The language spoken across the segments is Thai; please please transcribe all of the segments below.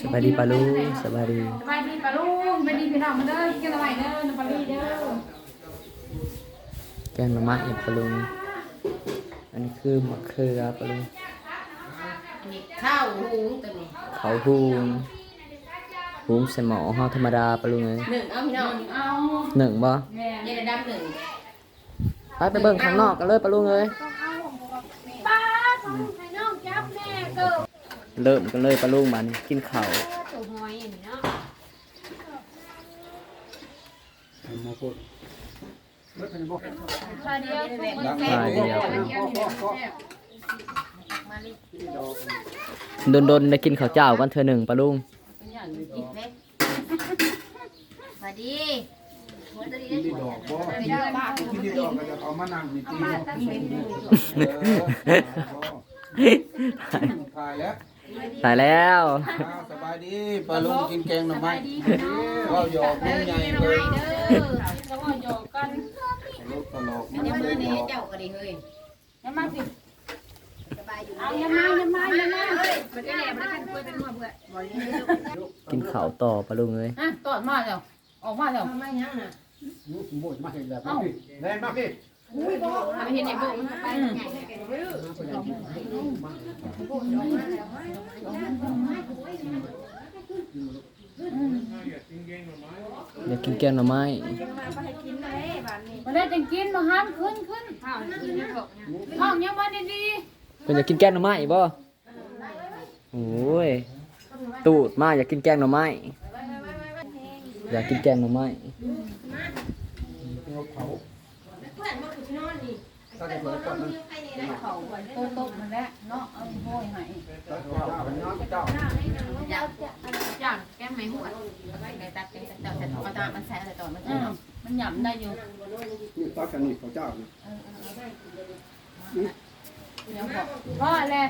สบายดีปาลุงสบายดีไปดีปะลุงไปดีพี่น้องมาเด้อกินอะไรเด้อน้ำปลาลีเด้อแกงหน่อไม้ปาลุงอันนี้คือมะเขือปาลุงอันนี้ข้าวหุงตัวนี้เขาหุงหุงใส่หม้อห่อธรรมดาปาลุงเลยหนึ่งเอาพี่น้องเอาหนึ่งบ่แม่เย็นดำหนึ่งไปไปเบิ่งข้างนอกกันเลยปาลุงเลย ป้าของให้น้องจับแม่เกิด เริ่มกันเลยปาลุงมานี่กินข้าวตัวหอยนี่เนาะปลาเดียวทุกคนแซ่บเดียวเดียวแซ่บโดนโดนๆได้กินข้าวเจ้ากันเธอหนึ่งปาลุงเป็นอย่างนี้กินเล็กสวัสดีหัวตัวนี้ที่ดอกบ่ที่ดอกก็จะเอามานั่งนี่ ตีถ่ายแล้วตายแล้วสบายดีปลาลุงกินแกงหน่อไม้ก็หยอกลุงใหญ่เลยเด้อจะว่าหยอกกันลกตลกอันนี้มือนี้เจ้าก็ดีเฮ้ยยังมาสิสบายอยู่เอายังมายังมายังมาเฮ้ยมันจะแหลมแล้วกันเพื่อเป็นหัวเบื่อบ่เลี้ยงกินข้าวต่อปาลุงเลยฮะตอดมาแล้วออกมาแล้วทำไมยังน่ะยุบหมดมาเห็นแล้วพี่แรงมากพี่เอา ไปเห็นในโบกมันไปอยากกินแกงหน่อไม้มาได้จังกินมาห้ามขึ้นขึ้นห้องยังมาดีเป็นอยากกินแกงหน่อไม้บ่โอ้ยตูดมาอยากกินแกงหน่อไม้อยากกินแกงหน่อไม้ ถ้าจะเปิดก่อนมันๆโตโตมันแล้วเนาะเอาห้อยให้เจ้าย่างแก้มไม่หัวในตัดแก้มเจ้าจะเอาตามันแซ่แต่ตอนมันอืมมันหยำได้อยู่นี่ตักกันนี่เขาเจ้าเดี๋ยพ่อแหละ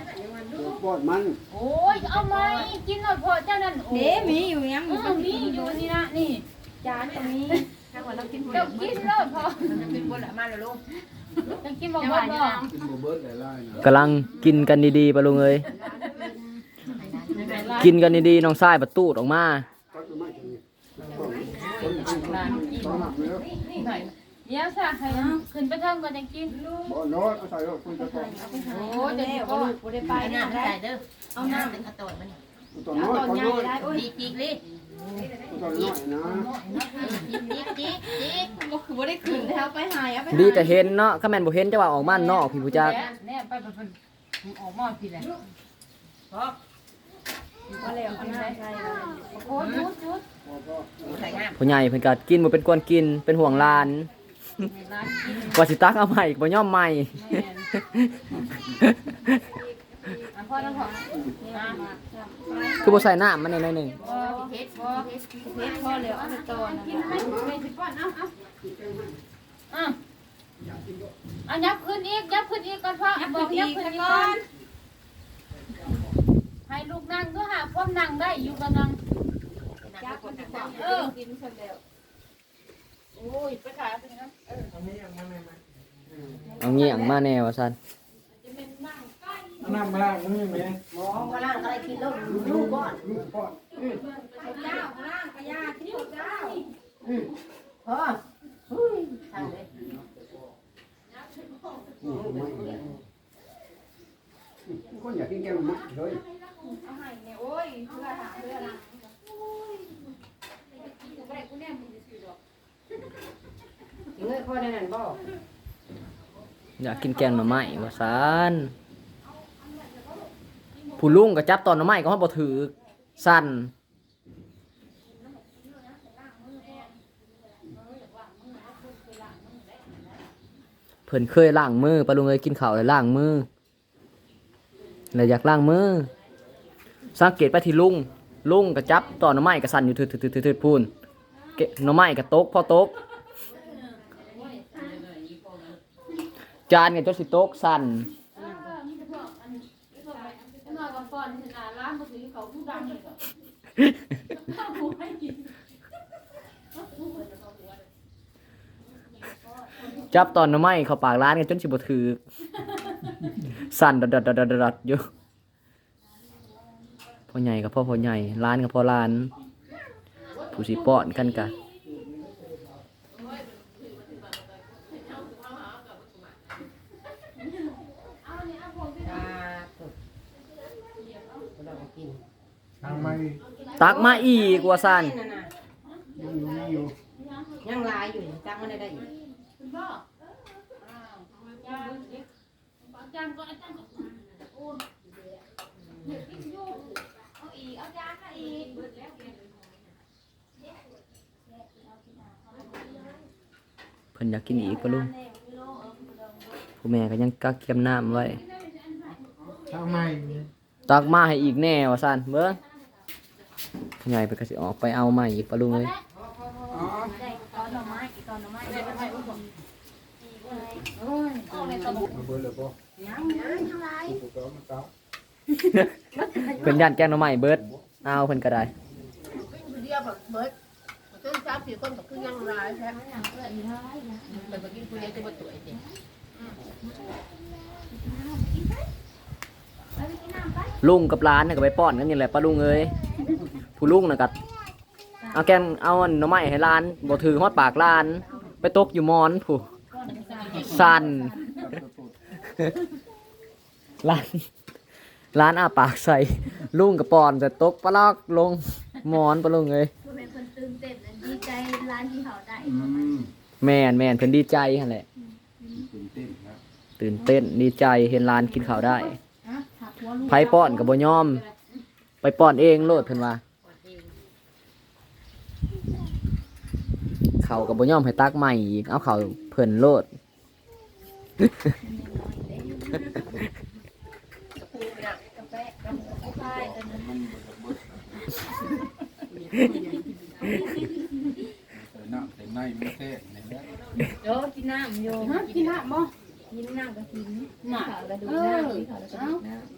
บอดมัน โอ้ย เอาไหมกินหน่อยพอเจ้านั่นเด้มีอยู่ยังมีอยู่นี่นะนี่จานก็มีถ้ คนเรากินเจ้ากินเลยพอมันเป็นคนละมาแล้วลูกจะกินบ่บ่บ่กินโบเบิร์ดหลายๆนะกำลังกินกันดีๆปะลุงเอ้ยกินกันดีๆน้องชายประตูดออกมาตักหน่อไม้ตรงนี้ต้องหนักเลยหน่อยเดี๋ยวซะให้ขึ้นไปเทิงก่อนจะกินบ่น้อยเอาใส่รถคุยกันก่อนโอ้ยเดี๋ยวแล้วก็ลูกบ่ได้ไปไปนะน้ำได้ใส่เด้อเอาน้ำเป็นกระโดดมัน ตัวน้อยตอนตัวใหญ่น้อยได้โอ้ยจีจีเลยตัวน้อยนะจีจีจีก็คือบ่ได้ขึ้นแล้วไปหายเอาไปดีแต่เห็นเนาะถ้าแม่นบ่เห็นจะว่าออกมานอกพี่ผู้จักเนี่ยไปไปไปออกมาพี่แหละก็แล้วเอาน้ำใส่โอ้ยชุดชุดใส่น้ผู้ใหญ่เพิ่นก็กินบ่เป็นกวนกินเป็นห่วงหลานร้านกินว่าสิตักเอาใหม่บ่ยอมใหม่แม่อันพ่อต้องขอนะ คือบ่ใส่น้ำมันหน่อยหนึงพ่อำเพชรพ่อเพชรเพชรพอแล้วเอาไปตอนกินไหมไม่สิป้อนเอาเอาอะอันยับขึ้นอีกยับขึ้นอีกก่อนพ่อบอกยับขึ้นอีกก่อนให้ลูกนั่งก็หาความนั่งได้อยู่กับนั่งจับมันดีกว่าเออกินเสร็จแล้วโอ้ยไปขายไปนะเอาเงี้ยงมาแน่ว่าซั่น น้ำมาล้างมือแม่หมอว่าล่างอะไรกินแล้วลูกก้อนลูกพ่อเจ้าล่างกระยาที่เจ้าพ่อทางเลยคนอยากกินแกงหน่อไม้เลยเอาให้เนี่ยโอ้ยเพื่อหาเพื่อละถึงเงินข้อได้นั่นบ่อยากกินแกงหน่อไม้ว่าซั่น ผู้ลุงก็จับตอนหน่อไม้ก็ฮอดบ่ถือสั่นเพิ่นเคยล้างมือปะลุงเอ้ยกินข้าวแล้วล้างมือแล้วอยากล้างมือสังเกตไปที่ลุงลุงก็จับตอนหน่อไม้ก็สั่นอยู่ถืดๆๆๆพูนเกหน่อไม้ก็ตกพอตกจานกับจดสิโต๊กสั่น มากับฟอนาร้านมือถือเขาผู้ดังเลยก็ข้าวผู้ให้กินจับตอนน้ำไม้เข้าปากร้านกันจนสิบถือสั่นดดดดดดดอยู่พออใหญ่กับพ่อพ่อใหญ่ร้านกับพ่อร้าน ผู้สิป้อนกันกะ จ้าตุกเรากิน ทางไม่ตักมาอีกว่าซั่นนั่นน่ะยังอยู่นี่อยู่ยังลายอยู่จังมันได้ได้อีกคุณพ่ออ้าวจานเล็กจานก่อนจานก่อนโอ้ยเนี่ยกินอยู่เอาอีกเอาจานมาอีกเพิ่นอยากกินอีกปะลุงผู้แม่ก็ยังกักเก็บน้ำไว้ทางไม่ตักมาให้อีกแน่ว่าซั่นเบิ่งพ่อ ใหญ่ไปก็สิออกไปเอาใหม่อีกปะลุงเห้ยเบิ่งเลยเพิ่นย่านแกงหน่อไม้เบิดเอาเพิ่นก็ได้เดียวแบบเบิดตื่นเช้าสี่คนก็คือยังลายแท้มันก็กินคุยจะบ่ตัวจริง ลุงกับร้านน่ะก็ไปป้อนกันนี่แหละปะลุงเอ้ยผู้ลุงน่ะก็เอาแกงเอาอันหน่อไม้ให้ร้านบ่ถือฮอดปากร้าน ไปตกอยู่มอนผู้สั่นร้านร้านอาปากใส่ลุงกับปอนจะตกปลอกลงหมอนปะลุงเอ้ยผู้เป็นคนตื่นเต้นและดีใจร้านที่เขาได้อืมแม่นแม่นเพิ่นดีใจหั่นแหละตื่นเต้นครับตื่นเต้นดีใจเห็นร้านกินข้าวได้ถักหัวลูก ไผป้อนก็บ่ยอม ไปป้อนเองโลดเพิ่นว่าเขาก็บ่ยอมให้ตักใหม่อีกเอาเขาเพิ่นโลดกาแฟกับกาแฟกันมันบ่จะเบิดใส่น้ำใส่ในมันแท้นี่แหละโอ้กินน้ำโยฮะกินน้ำบ่กินน้ำก็กินน่ะขาวกระดูกเอน้อำ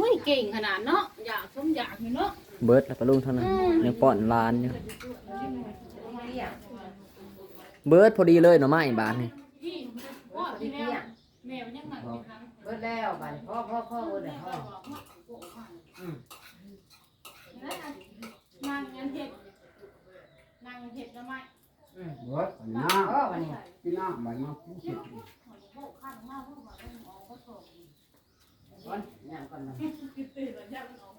อ้ยเก่งขนาดเนาะอยากสมอยากอยู่เนาะเบิดแล้วปลาลุงเท่านั้นยังป้อนร้านอยู่เบิดพอดีเลยหน่อไม้บาทนี่พี่พ่อที่แล้วแม่มันยังหนักอยู่ครับเบิดแล้วบัดพ่อพ่อพ่อเบิดแล้วพ่อนางยันเห็ดนางเห็ดแล้วไหมเบิดอันนี้เออวันนี้กินน้ำใบมาผู้เสร็จวันย่าง ก่อนนะตื่นแล้วยังออก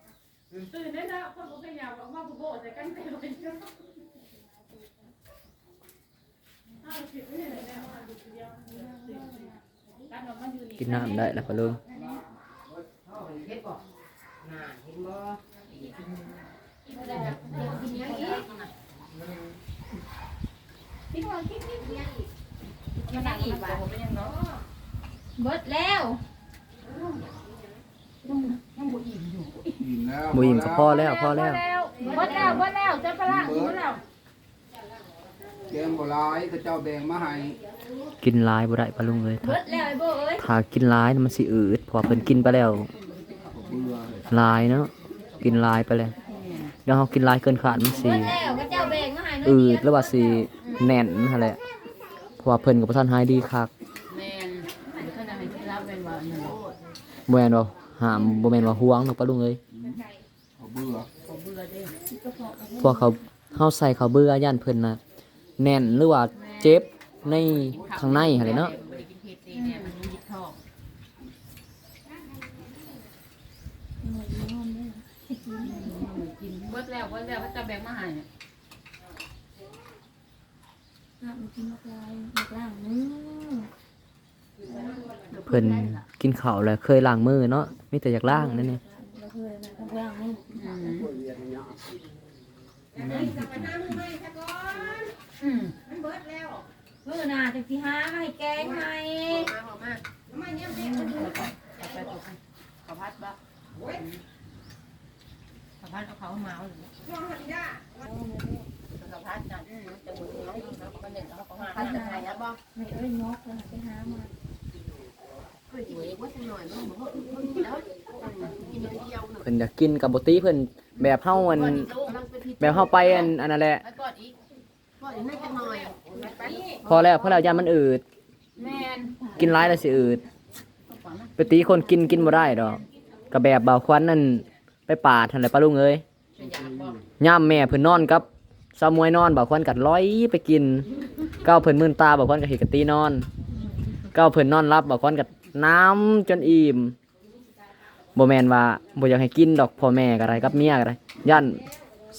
ตื่นได้แล้วคนก็พยายามบอกว่าผู้โบใส่กันเต็มเลยอ้าวผิดไม่ได้เลยแล้วอะเดียวกันออกมาอยู่นี่กินน้ำได้แล้วปลาลุงพ่อเฮ็ดบ่น่าเห็นบ่มันนั่งอีกว่ะผมเป็นยังเนาะำเบิดแล้ว อิ่มแล้ว บ่อิ่มก็พอแล้วพอแล้วเบิดแล้วเบิดแล้วจะไปละเบิดแล้วแกงบ่หลายเขาเจ้าแบ่งมาให้กินหลายบ่ได้ปลาลุงเอ้ยเบิดแล้วไอ้โบเอ้ยถ้ากินหลายน่ะมันสิอืดเพอเพิ่นกินไปแล้วเบื่อหลายเนาะกินหลายไปแล้วเดี๋ยวเฮากินหลายเกินขาดมันสิเบิดแล้วก็เจ้าแบ่งมาให้น้อยอืเดีดยวหรือว่าสิแน่นนั่นแหละเพราะว่าเพิ่นก็บ่ทันหายดีคักแม่นเพิ่นให้รับเป็นว่านั่นบ่บ่แม่นว่าห้ามบ่แม่นว่าห่วงเนาะปะลุงเอ้ย เขาเบื่อบ่เบื่อเด้พวกเขาเฮาใส่เขาวเบื่อย่านเพิ่นน่ะแน่นหรือว่าเจ็บในข้างในหั่นแหละเนาะบ่ได้กินเผ็ดนี่เนี่ยมันยิดท้องกินเบิดแล้วเบิดแล้วก็จะแบ่งมาให้น้ำกินมะพร้าวมะพร้าวมือเพิ่นกินข้าวแล้วเคยล้างมือเนาะมีแต่อยากล้างนั่นนี่เราเคยนะมะพร้าวมืออืมมือหนาจะสิหามาให้แกงให้มาหอมมามาเนี่ยเนี่ยจับไปตกข้าวผัดบ่ข้าวผัดเอาเขาเมาเลยข้าวผัดจ้ะอืมจะหมุนน้อยเขาก็เน้นเขาก็หาผัดจะไทยแล้วบ่ไม่เอ้ยนกเลยไปหามา เฮ้ยหวยว่าจะหน่อนบ่แล้วกินเดียวหนึ่งเพิ่นอยากกินกับบ่ติเพิ่นแบบเฮาอันแบบเฮาไปอันอันนั้นแหละไปกอดอีกกอดอีกนิดหน่อยพอแล้วพอแล้วยามมันอืดกินหลายแล้วสิอืดไปตีคนกินกินบ่ได้ดอกก็แบบเบาควันนั่นไปป่าทันเลยปะลุงเอ้ยย่ามแม่เพิ่นนอนกับสาวมวยนอนบ่าวควันกัดร้อยไปกินก้าวเพิ่นมื่นตาบ่าวควันกัดเฮดกะตีนอนก้าวเพิ่นนอนรับบ่าวควันกัด น้ำจนอิ่มบ่แมนว่าบ่อยากให้กินดอกพ่อแม่ก็ได้กับเมียก็ได้ย่าน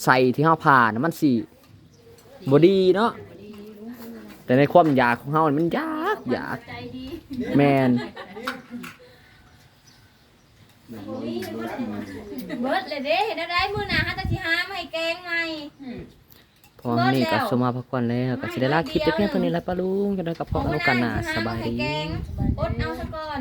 ใส่ที่เฮาผ่านะมันสิบ่ดีเนาะแต่ในความอยากของเฮานี่มันยากอยากแมนเบิดเลยเด้เห็นได้มื้อหน้าหาตาสิหามาให้แกงใหม่ พอนี่ก็สมมาพักผ่อนแล้วก็สิได้ลาคลิปแต่เพียงเท่านี้แหละปะลุงจะได้กับพ่อกันโอกาสหน้าสบายดี อดเอาซะก่อน